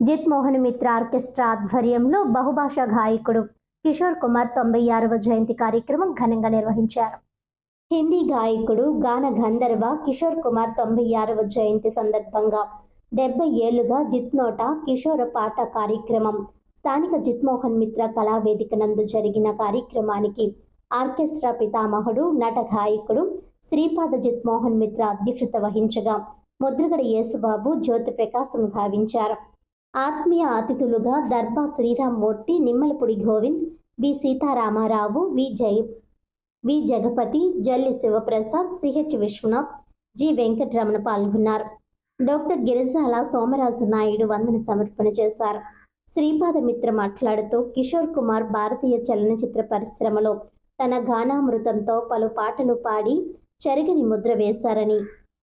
జిత్ మోహన్ మిత్ర ఆర్కెస్ట్రా ఆధ్వర్యంలో బహుభాషా గాయకుడు కిషోర్ కుమార్ తొంభై ఆరవ జయంతి కార్యక్రమం ఘనంగా నిర్వహించారు. హిందీ గాయకుడు గాన గంధర్వ కిషోర్ కుమార్ తొంభై ఆరవ జయంతి సందర్భంగా డెబ్బై ఏళ్ళుగా జిత్నోట కిషోర పాట కార్యక్రమం స్థానిక జిత్మోహన్ మిత్ర కళావేదిక నందు జరిగిన కార్యక్రమానికి ఆర్కెస్ట్రా పితామహుడు నట గాయకుడు శ్రీపాద జిత్మోహన్ మిత్ర అధ్యక్షత వహించగా ముద్రగడ యేసుబాబు జ్యోతి ప్రకాశం భావించారు ఆత్మీయ అతిథులుగా దర్బా శ్రీరామ్మూర్తి నిమ్మలపూడి గోవింద్ వి సీతారామారావు వి. Jaya V. Jagapathi Jalli Sivaprasad CH Viswanath G. Venkataramana పాల్గొన్నారు. డాక్టర్ గిరిజాల సోమరాజు నాయుడు వందన సమర్పణ చేశారు. శ్రీపాదమిత్ర మాట్లాడుతూ కిషోర్ కుమార్ భారతీయ చలనచిత్ర పరిశ్రమలో తన గానామృతంతో పలు పాటలు పాడి చెరగని ముద్ర వేశారని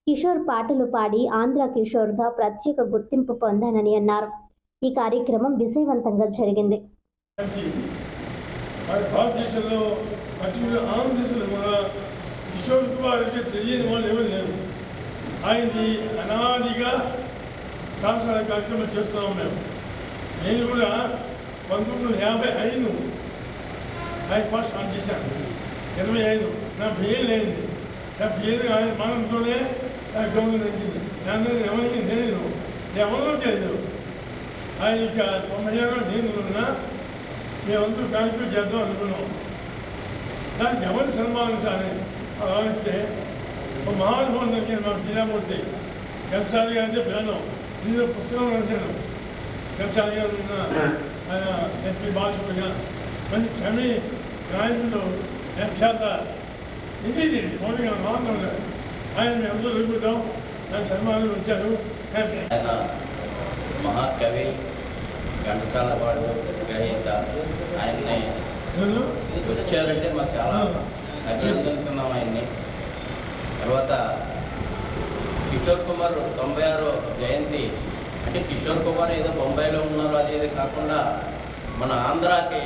కిషోర్ పాటలు పాడి ఆంధ్ర కిషోర్గా ప్రత్యేక గుర్తింపు పొందానని అన్నారు. ఈ కార్యక్రమం విజయవంతంగా జరిగింది. మంచి మరి భారతదేశంలో పర్టికులర్ ఆంధ్రదేశంలో కూడా కిషోర్ కుమార్ అంటే తెలియని వాళ్ళు ఎవరు లేరు. ఆయనది అనాదిగా శాస్త్రాల కార్యక్రమం చేస్తున్నాం మేము. నేను కూడా పంతొమ్మిది వందల యాభై ఐదు ఆయన పాట స్టార్ట్ చేశాను. ఇరవై ఐదు. నా బిఏలు అయింది నా బిఏలు ఆయన మానంతోనే నా గౌరవం తగ్గింది నా దగ్గర ఎవరికి తెలియదు. ఎవరిలో తెలియదు. ఆయన ఇక తొంభై ఏళ్ళ నేను ఉన్నా మేమందరూ కార్యక్రమం చేద్దాం అనుకున్నాం. దానికి ఎవరు సన్మానించాలి ఆలోచిస్తే ఒక మహానుభావం దొరికింది మా జిల్లామూర్తి గంసాలి గారు అంటే పిల్లలు ఇందులో పుస్తకం రాశాను గంసాలి గారు ఉన్న ఆయన ఎస్పీ బాలసుబ్రహ్మణ్య మంచి కవి గాయకుడు వ్యాఖ్యాత ఇంజనీర్ మౌలిక మానవులు ఆయన మేము అందరూ దొరుకుతాం ఆయన సన్మానం వచ్చారు. హ్యాపీ ఆయన మహాకవి ఘంటసాల వాడు గ్రహీత ఆయన్ని నేను వచ్చారంటే మాకు చాలా అభినందిస్తున్నాం ఆయన్ని. తర్వాత కిషోర్ కుమార్ తొంభై ఆరో జయంతి. అంటే కిషోర్ కుమార్ ఏదో బొంబాయిలో ఉన్నారు అది ఇది కాకుండా మన ఆంధ్రాకి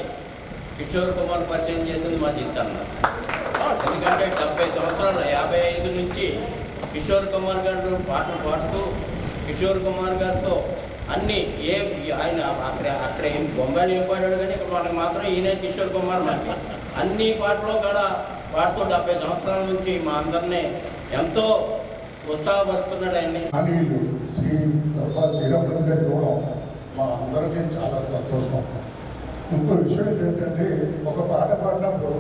కిషోర్ కుమార్ పరిచయం చేసింది మా జిత్ అన్న. ఎందుకంటే డెబ్బై సంవత్సరాలు యాభై ఐదు నుంచి కిషోర్ కుమార్ గారు పాటలు పాడుతూ కిషోర్ కుమార్ గారితో అన్ని ఏ ఆయన అక్కడ అక్కడ ఏం బొంబాయిలో ఏం పాడాడు కానీ ఇక్కడ వాళ్ళకి మాత్రం ఈయనే కిషోర్ కుమార్ మనకి అన్ని పాటలు కూడా పాడుతూ డెబ్బై సంవత్సరాల నుంచి మా అందరినీ ఎంతో ఉత్సాహపరుస్తున్నాడు ఆయన్ని. శ్రీ దర్బా గారు ఇవ్వడం మా అందరికీ చాలా సంతోషం. ఇంకో విషయం ఏంటంటే ఒక పాట పాడినప్పుడు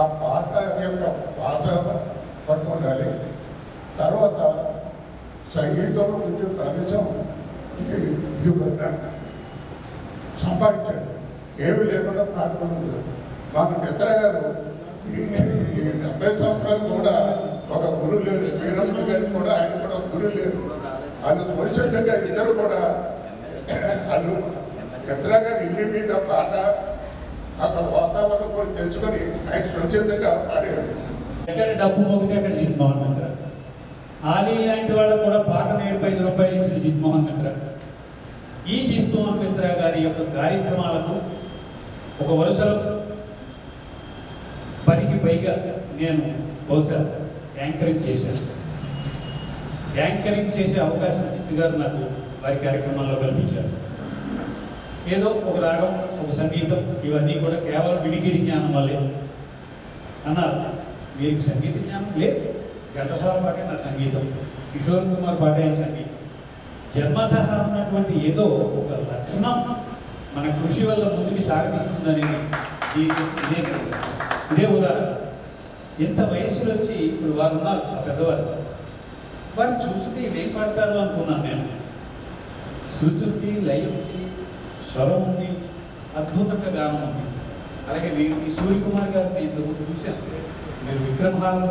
ఆ పాట యొక్క భాష పట్టుకుండాలి. తర్వాత సంగీతంలో కొంచెం కనీసం ఇది ఇది కొంచెం సంపాదించాడు ఏమీ లేకుండా పాడుకున్నాడు మన మిత్ర గారు ఈ డెబ్బై సంవత్సరాలు కూడా ఒక గురువు లేరు. శ్రీరాముడు గారు కూడా ఆయన కూడా ఒక గురువు లేరు. అది స్వచ్ఛందంగా ఇద్దరు కూడా వాళ్ళు మిత్ర గారు ఇంటి మీద పాట అక్కడ వాతావరణం కూడా తెలుసుకొని ఆయన స్వచ్ఛందంగా పాడారు. ఎక్కడ డబ్బు మోగితే అక్కడ జీవితం మిత్ర. ఆలీ లాంటి వాళ్ళకు కూడా పాట నేర్పై ఐదు రూపాయలు ఇచ్చిన జిత్మోహన్ మిత్ర ఈ జిత్మోహన్ మిత్ర గారి యొక్క కార్యక్రమాలకు ఒక వరుసలో పనికి పైగా నేను బహుశా యాంకరింగ్ చేశాను. యాంకరింగ్ చేసే అవకాశం చిత్తు గారు నాకు వారి కార్యక్రమాల్లో కల్పించారు. ఏదో ఒక రాగం ఒక సంగీతం ఇవన్నీ కూడా కేవలం విడిగిడి జ్ఞానం వల్లే అన్నారు. మీకు సంగీత జ్ఞానం లేదు. ఘంటసాల పాటే నా సంగీతం. కిషోర్ కుమార్ పాటే ఆయన సంగీతం. జన్మత ఉన్నటువంటి ఏదో ఒక లక్షణం మన కృషి వల్ల ముందుకు సాగనిస్తుందనేది ఇదే ఇదే ఉదాహరణ. ఇంత వయసులో వచ్చి ఇప్పుడు వారు ఉన్నారు ఆ పెద్దవారు వారిని చూస్తుంటే ఇవి ఏం పాడతారు అనుకున్నాను నేను. శృతి ఉంది లయ ఉంది స్వరం ఉంది అద్భుతంగా గానం ఉంది అలాగే వీరి సూర్యకుమార్ గారిని ఇంతకు చూశాను. మీరు విక్రమ్ హాల్లో